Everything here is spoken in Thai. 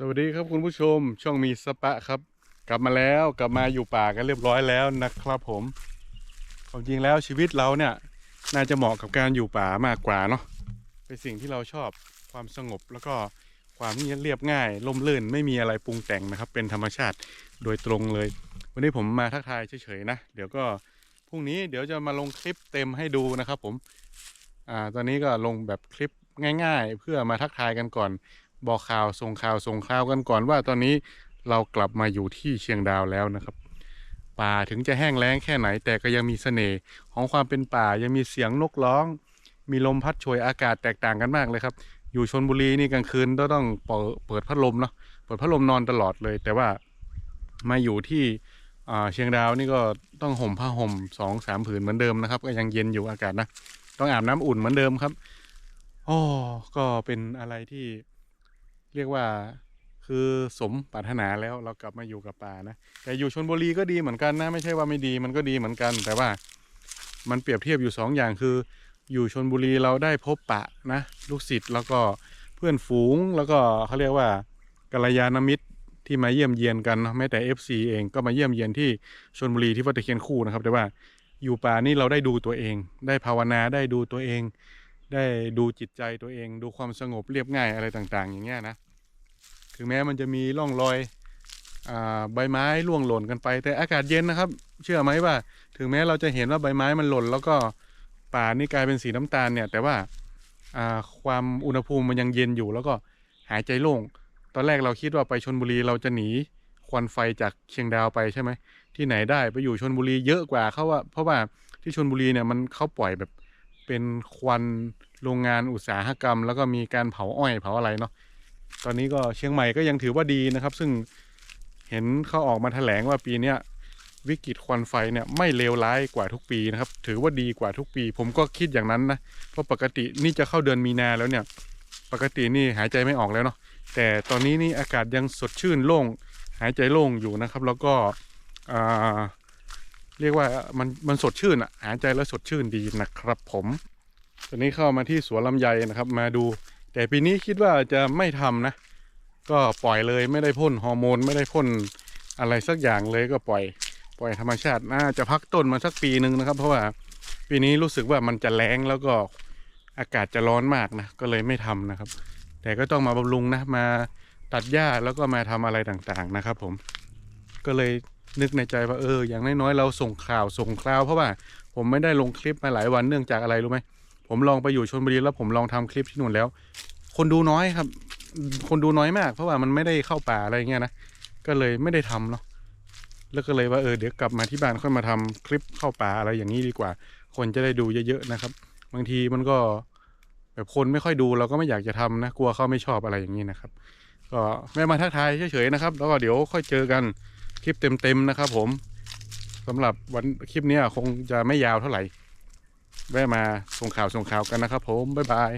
สวัสดีครับคุณผู้ชมช่องมีสปะครับ กลับมาแล้วกลับมาอยู่ป่ากันเรียบร้อยแล้วนะครับผมความจริงแล้วชีวิตเราเนี่ยน่าจะเหมาะกับการอยู่ป่ามากกว่าเนาะเป็นสิ่งที่เราชอบความสงบแล้วก็ความเรียบง่ายล่มลื่นไม่มีอะไรปรุงแต่งนะครับ เป็นธรรมชาติโดยตรงเลย วันนี้ผมมาทักทายเฉยๆนะ เดี๋ยวก็พรุ่งนี้เดี๋ยวจะมาลงคลิปเต็มให้ดูนะครับ ผมอ่าตอนนี้ก็ลงแบบคลิปง่าย ๆ เพื่อมาทักทายกันก่อน บอกข่าวส่งข่าวส่งข่าวกันก่อนว่าตอนนี้เรากลับมาอยู่ที่เชียงดาวแล้วนะครับ ป่าถึงจะแห้งแล้งแค่ไหน แต่ก็ยังมีเสน่ห์ของความเป็นป่ายังมีเสียงนกร้อง มีลมพัดโชยอากาศแตกต่างกันมากเลยครับ อยู่ชนบุรีนี่กลางคืนก็ต้องเปิดพัดลมเนาะเปิดพัดลมนอนตลอดเลย แต่ว่ามาอยู่ที่เชียงดาวนี่ก็ต้องห่มผ้าห่มสองสามผืนเหมือนเดิมนะครับ ก็ยังเย็นอยู่อากาศนะ ต้องอาบน้ำอุ่นเหมือนเดิมครับอ๋อก็เป็นอะไรที่ เรียกว่าคือสมปรารถนาแล้วเรากลับมาอยู่กับป่านะ แต่อยู่ชนบุรีก็ดีเหมือนกันนะ ไม่ใช่ว่าไม่ดีมันก็ดีเหมือนกัน แต่ว่ามันเปรียบเทียบอยู่สองอย่างคือ อยู่ชนบุรีเราได้พบปะนะลูกศิษย์แล้วก็เพื่อนฝูงแล้วก็เขาเรียกว่ากัลยาณมิตรที่มาเยี่ยมเยียนกันแม้แต่ FC เองก็มาเยี่ยมเยียนที่ชนบุรีที่วัดตะเคียนคู่นะครับ แต่ว่าอยู่ป่านี่เราได้ดูตัวเอง ได้ภาวนาได้ดูตัวเอง ได้ดูจิตใจตัวเอง ดูความสงบเรียบง่ายอะไรต่างๆ อย่างเงี้ยนะถึงแม้มันจะมีร่องรอยอใบไม้ร่วงหล่นกันไป แต่อากาศเย็นนะครับ เชื่อไหมว่า ถึงแม้เราจะเห็นว่าใบไม้มันหล่น แล้วก็ป่านี่กลายเป็นสีน้ำตาลเนี่ย แต่ว่าอ่าความอุณหภูมิมันยังเย็นอยู่ แล้วก็หายใจโล่ง ตอนแรกเราคิดว่าไปชนบุรีเราจะหนีควันไฟจากเชียงดาวไปใช่ไหมที่ไหนได้ไปอยู่ชนบุรีเยอะกว่าเขาว่าเพราะว่าที่ชนบุรีเนี่ยมันเขาปล่อยแบบ เป็นควันโรงงานอุตสาหกรรม แล้วก็มีการเผาอ้อยเผาอะไรเนาะตอนนี้ก็เชียงใหม่ก็ยังถือว่าดีนะครับ ซึ่งเห็นเขาออกมาแถลงว่าปีเนี้ยวิกฤตควันไฟเนี่ยไม่เลวร้ายกว่าทุกปีนะครับ ถือว่าดีกว่าทุกปี ผมก็คิดอย่างนั้นนะเพราะปกตินี่จะเข้าเดือนมีนาแล้วเนี่ย ปกตินี่หายใจไม่ออกแล้วเนาะแต่ตอนนี้นี่อากาศยังสดชื่นโล่งหายใจโล่งอยู่นะครับ แล้วก็อ่า เรียกว่ามันมันสดชื่นอะหายใจแล้วสดชื่นดีนะครับผม ตอนนี้เข้ามาที่สวนลำไยนะครับ มาดู แต่ปีนี้คิดว่าจะไม่ทำนะ ก็ปล่อยเลยไม่ได้พ่นฮอร์โมนไม่ได้พ่นอะไรสักอย่างเลยก็ปล่อย ปล่อยธรรมชาติน่าจะพักต้นมาสักปีหนึ่งนะครับ เพราะว่าปีนี้รู้สึกว่ามันจะแรงแล้วก็อากาศจะร้อนมากนะ ก็เลยไม่ทำนะครับ แต่ก็ต้องมาบำรุงนะมาตัดหญ้าแล้วก็มาทำอะไรต่างๆนะครับ ผมก็เลย นึกในใจว่าเอออย่างน้อยๆเราส่งข่าวส่งคราวเพราะว่าผมไม่ได้ลงคลิปมาหลายวันเนื่องจากอะไรรู้ไหมผมลองไปอยู่ชนบุรีแล้วผมลองทำคลิปที่นู่นแล้ว คนดูน้อยครับ คนดูน้อยมาก เพราะว่ามันไม่ได้เข้าป่าอะไรเงี้ยนะก็เลยไม่ได้ทำเนาะแล้วก็เลยว่าเออเดี๋ยวกลับมาที่บ้านค่อยมาทำคลิปเข้าป่าอะไรอย่างนี้ดีกว่า คนจะได้ดูเยอะๆนะครับ บางทีมันก็แบบคนไม่ค่อยดูเราก็ไม่อยากจะทำนะกลัวเขาไม่ชอบอะไรอย่างนี้นะครับ ก็แม่มาทักทายเฉยๆนะครับ แล้วก็เดี๋ยวค่อยเจอกัน ลิปเต็มๆนะครับผมสำหรับวันคลิปนี้คงจะไม่ยาวเท่าไหร่ แวะมาส่งข่าวส่งข่าวกันนะครับผม บ๊ายบาย